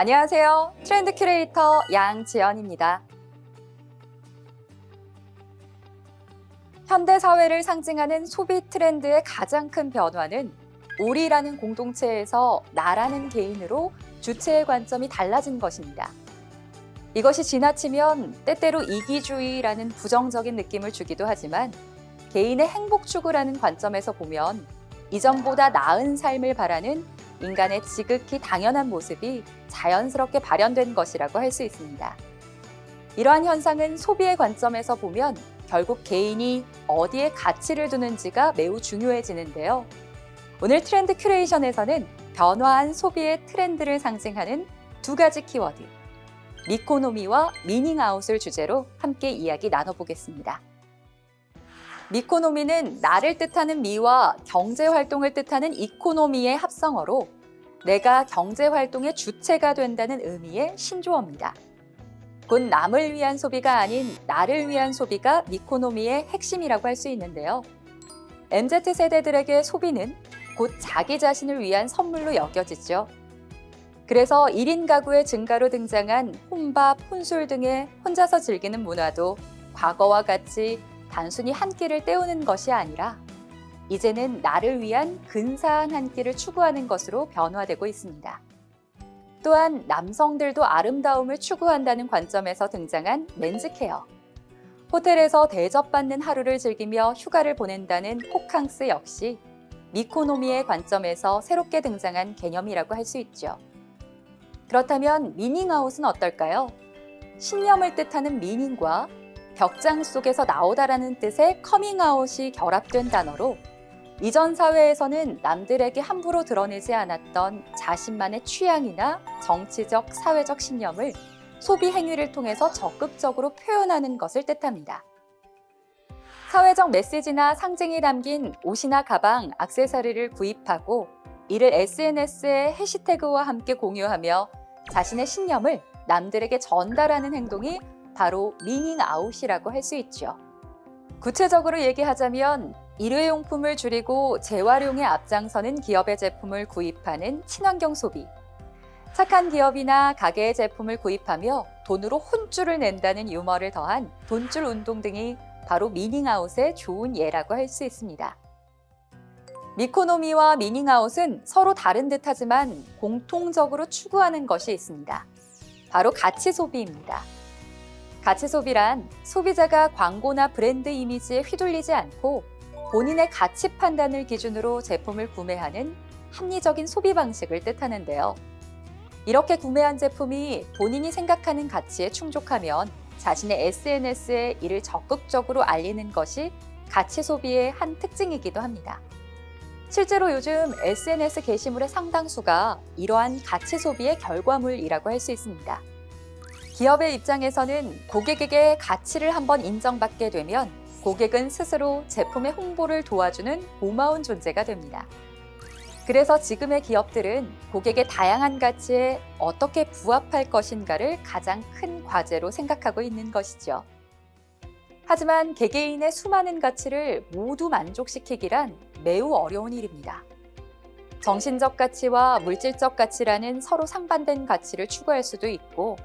안녕하세요. 트렌드 큐레이터 양지연입니다. 현대 사회를 상징하는 소비 트렌드의 가장 큰 변화는 우리라는 공동체에서 나라는 개인으로 주체의 관점이 달라진 것입니다. 이것이 지나치면 때때로 이기주의라는 부정적인 느낌을 주기도 하지만 개인의 행복 추구라는 관점에서 보면 이전보다 나은 삶을 바라는 인간의 지극히 당연한 모습이 자연스럽게 발현된 것이라고 할 수 있습니다. 이러한 현상은 소비의 관점에서 보면 결국 개인이 어디에 가치를 두는지가 매우 중요해지는데요. 오늘 트렌드 큐레이션에서는 변화한 소비의 트렌드를 상징하는 두 가지 키워드, 미코노미와 미닝아웃을 주제로 함께 이야기 나눠보겠습니다. 미코노미는 나를 뜻하는 미와 경제 활동을 뜻하는 이코노미의 합성어로 내가 경제 활동의 주체가 된다는 의미의 신조어입니다. 곧 남을 위한 소비가 아닌 나를 위한 소비가 미코노미의 핵심이라고 할 수 있는데요. MZ 세대들에게 소비는 곧 자기 자신을 위한 선물로 여겨지죠. 그래서 1인 가구의 증가로 등장한 혼밥, 혼술 등의 혼자서 즐기는 문화도 과거와 같이 단순히 한 끼를 때우는 것이 아니라 이제는 나를 위한 근사한 한 끼를 추구하는 것으로 변화되고 있습니다. 또한 남성들도 아름다움을 추구한다는 관점에서 등장한 맨즈케어. 호텔에서 대접받는 하루를 즐기며 휴가를 보낸다는 호캉스 역시 미코노미의 관점에서 새롭게 등장한 개념이라고 할 수 있죠. 그렇다면 미닝아웃은 어떨까요? 신념을 뜻하는 미닝과 벽장 속에서 나오다라는 뜻의 커밍아웃이 결합된 단어로 이전 사회에서는 남들에게 함부로 드러내지 않았던 자신만의 취향이나 정치적, 사회적 신념을 소비 행위를 통해서 적극적으로 표현하는 것을 뜻합니다. 사회적 메시지나 상징이 담긴 옷이나 가방, 액세서리를 구입하고 이를 SNS에 해시태그와 함께 공유하며 자신의 신념을 남들에게 전달하는 행동이 바로 미닝 아웃이라고 할 수 있죠. 구체적으로 얘기하자면 일회용품을 줄이고 재활용에 앞장서는 기업의 제품을 구입하는 친환경 소비. 착한 기업이나 가게의 제품을 구입하며 돈으로 혼줄을 낸다는 유머를 더한 돈줄 운동 등이 바로 미닝아웃의 좋은 예라고 할 수 있습니다. 미코노미와 미닝아웃은 서로 다른 듯 하지만 공통적으로 추구하는 것이 있습니다. 바로 가치 소비입니다. 가치 소비란 소비자가 광고나 브랜드 이미지에 휘둘리지 않고 본인의 가치 판단을 기준으로 제품을 구매하는 합리적인 소비 방식을 뜻하는데요. 이렇게 구매한 제품이 본인이 생각하는 가치에 충족하면 자신의 SNS에 이를 적극적으로 알리는 것이 가치 소비의 한 특징이기도 합니다. 실제로 요즘 SNS 게시물의 상당수가 이러한 가치 소비의 결과물이라고 할 수 있습니다. 기업의 입장에서는 고객에게 가치를 한번 인정받게 되면 고객은 스스로 제품의 홍보를 도와주는 고마운 존재가 됩니다. 그래서 지금의 기업들은 고객의 다양한 가치에 어떻게 부합할 것인가를 가장 큰 과제로 생각하고 있는 것이죠. 하지만 개개인의 수많은 가치를 모두 만족시키기란 매우 어려운 일입니다. 정신적 가치와 물질적 가치라는 서로 상반된 가치를 추구할 수도 있고,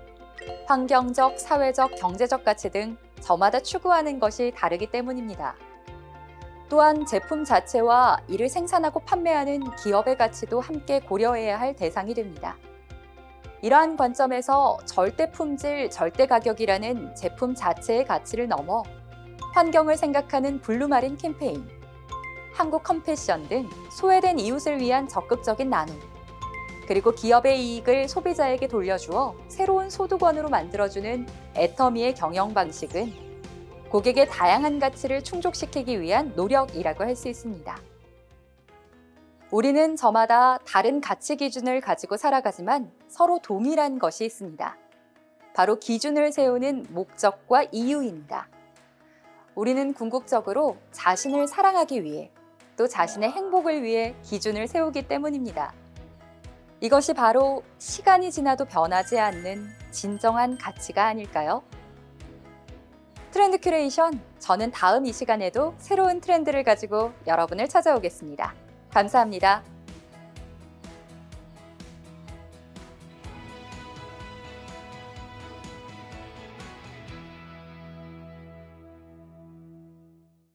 환경적, 사회적, 경제적 가치 등 저마다 추구하는 것이 다르기 때문입니다. 또한 제품 자체와 이를 생산하고 판매하는 기업의 가치도 함께 고려해야 할 대상이 됩니다. 이러한 관점에서 절대 품질, 절대 가격이라는 제품 자체의 가치를 넘어 환경을 생각하는 블루마린 캠페인, 한국 컴패션 등 소외된 이웃을 위한 적극적인 나눔, 그리고 기업의 이익을 소비자에게 돌려주어 새로운 소득원으로 만들어주는 애터미의 경영 방식은 고객의 다양한 가치를 충족시키기 위한 노력이라고 할 수 있습니다. 우리는 저마다 다른 가치 기준을 가지고 살아가지만 서로 동일한 것이 있습니다. 바로 기준을 세우는 목적과 이유입니다. 우리는 궁극적으로 자신을 사랑하기 위해 또 자신의 행복을 위해 기준을 세우기 때문입니다. 이것이 바로 시간이 지나도 변하지 않는 진정한 가치가 아닐까요? 트렌드 큐레이션, 저는 다음 이 시간에도 새로운 트렌드를 가지고 여러분을 찾아오겠습니다. 감사합니다.